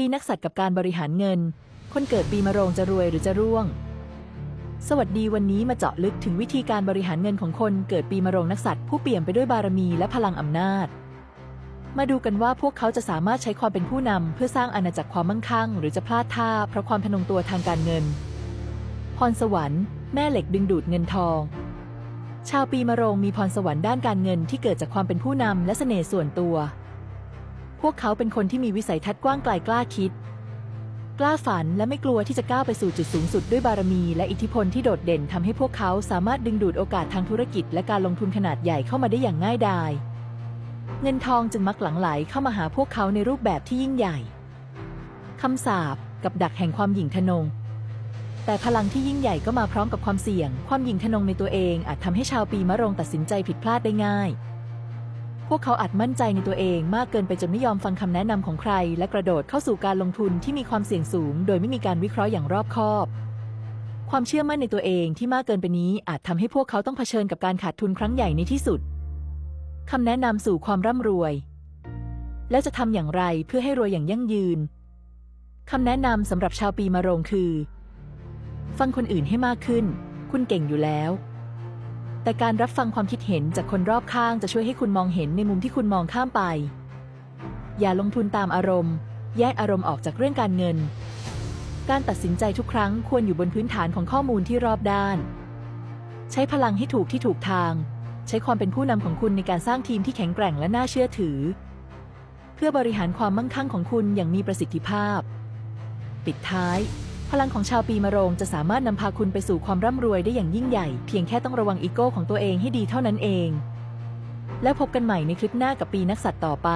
ปีนักสัตว์กับการบริหารเงิน คนเกิดปีมะโรงจะรวยหรือจะร่วง สวัสดีวันนี้มาเจาะลึกถึงวิธีการบริหารเงินของคนเกิดปีมะโรงนักสัตว์ผู้เปี่ยมไปด้วยบารมีและพลังอำนาจ มาดูกันว่าพวกเขาจะสามารถใช้ความเป็นผู้นำเพื่อสร้างอาณาจักรความมั่งคั่ง หรือจะพลาดท่าเพราะความพนงตัวทางการเงิน พรสวรรค์ แม่เหล็กดึงดูดเงินทอง ชาวปีมะโรงมีพรสวรรค์ด้านการเงินที่เกิดจากความเป็นผู้นำและเสน่ห์ส่วนตัว พวกเขาเป็นคนที่มีวิสัยทัศน์กว้างไกลกล้าคิด กล้าฝันและไม่กลัวที่จะก้าวไปสู่จุดสูงสุดด้วยบารมี และอิทธิพลที่โดดเด่นทำให้พวกเขาสามารถดึงดูดโอกาสทางธุรกิจ และการลงทุนขนาดใหญ่เข้ามาได้อย่างง่ายดาย เงินทองจึงมักหลั่งไหลเข้ามาหาพวกเขาในรูปแบบที่ยิ่งใหญ่คำสาปกับดักแห่งความหยิ่งทะนง แต่พลังที่ยิ่งใหญ่ก็มาพร้อมกับความเสี่ยง ความหยิ่งทะนงในตัวเองอาจทำให้ชาวปีมะโรงตัดสินใจผิดพลาดได้ง่าย พวกเขาอาจมั่นใจในตัวเองมากเกินไปจนไม่ยอมฟังคำแนะนำของใคร และกระโดดเข้าสู่การลงทุนที่มีความเสี่ยงสูง โดยไม่มีการวิเคราะห์อย่างรอบคอบ ความเชื่อมั่นในตัวเองที่มากเกินไปนี้อาจทำให้พวกเขาต้องเผชิญกับการขาดทุนครั้งใหญ่ในที่สุดคำแนะนำสู่ความร่ำรวย แล้วจะทำอย่างไรเพื่อให้รวยอย่างยั่งยืนคำแนะนำสำหรับชาวปีมะโรงคือ ฟังคนอื่นให้มากขึ้น คุณเก่งอยู่แล้ว แต่การรับฟังความคิดเห็นจากคนรอบข้างจะช่วยให้คุณมองเห็นในมุมที่คุณมองข้ามไป อย่าลงทุนตามอารมณ์ แยกอารมณ์ออกจากเรื่องการเงิน การตัดสินใจทุกครั้งควรอยู่บนพื้นฐานของข้อมูลที่รอบด้าน ใช้พลังให้ถูกที่ถูกทาง ใช้ความเป็นผู้นำของคุณในการสร้างทีมที่แข็งแกร่งและน่าเชื่อถือ เพื่อบริหารความมั่งคั่งของคุณอย่างมีประสิทธิภาพ ปิดท้าย พลังของชาวปีมะโรงจะสามารถนำพาคุณไปสู่ความร่ำรวยได้อย่างยิ่งใหญ่ เพียงแค่ต้องระวังอีโก้ของตัวเองให้ดีเท่านั้นเอง แล้วพบกันใหม่ในคลิปหน้ากับปีนักสัตว์ต่อไป